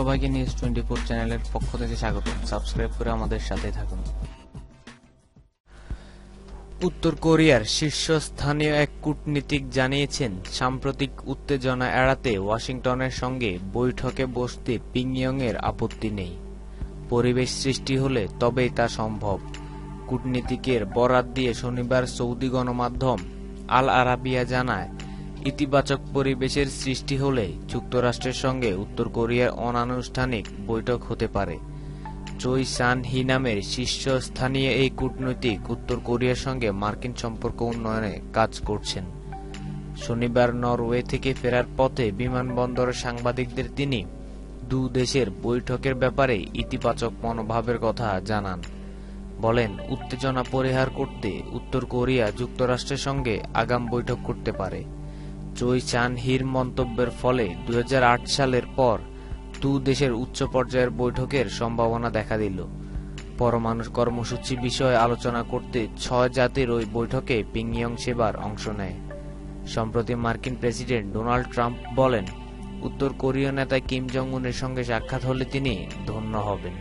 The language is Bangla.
সবাইকে নিউজ টোয়েন্টি ফোর চ্যানেলের পক্ষ থেকে স্বাগত। সাবস্ক্রাইব করে আমাদের সাথে থাকুন। উত্তর কোরিয়ার শীর্ষস্থানীয় এক কূটনীতিক জানিয়েছেন, সাম্প্রতিক উত্তেজনা এড়াতে ওয়াশিংটনের সঙ্গে বৈঠকে বসতে পিংইয়ংয়ের আপত্তি নেই। পরিবেশ সৃষ্টি হলে তবেই তা সম্ভব। কূটনীতিকের বরাত দিয়ে শনিবার সৌদি গণমাধ্যম আল আরাবিয়া জানায় ইতিবাচক পরিবেশের সৃষ্টি হলে যুক্তরাষ্ট্রের সঙ্গে উত্তর কোরিয়ার অনানুষ্ঠানিক বৈঠক হতে পারে। চৈ সান হি নামের শীর্ষস্থানীয় এই কূটনৈতিক উত্তর কোরিয়ার সঙ্গে মার্কিন সম্পর্ক উন্নয়নে কাজ করছেন। শনিবার নরওয়ে থেকে ফেরার পথে বিমানবন্দরে সাংবাদিকদের তিনি দু দেশের বৈঠকের ব্যাপারে ইতিবাচক মনোভাবের কথা জানান। বলেন, উত্তেজনা পরিহার করতে উত্তর কোরিয়া যুক্তরাষ্ট্রের সঙ্গে আগাম বৈঠক করতে পারে। চৈ চান হির মন্তব্যের ফলে দু হাজার আট সালের পর দু দেশের উচ্চ পর্যায়ের বৈঠকের সম্ভাবনা দেখা দিল। পরমাণু কর্মসূচি বিষয়ে আলোচনা করতে ছয় জাতির ওই বৈঠকে পিংইয়ং সেবার অংশ নেয়। সম্প্রতি মার্কিন প্রেসিডেন্ট ডোনাল্ড ট্রাম্প বলেন, উত্তর কোরীয় নেতা কিম জং উনের সঙ্গে সাক্ষাৎ হলে তিনি ধন্য হবেন।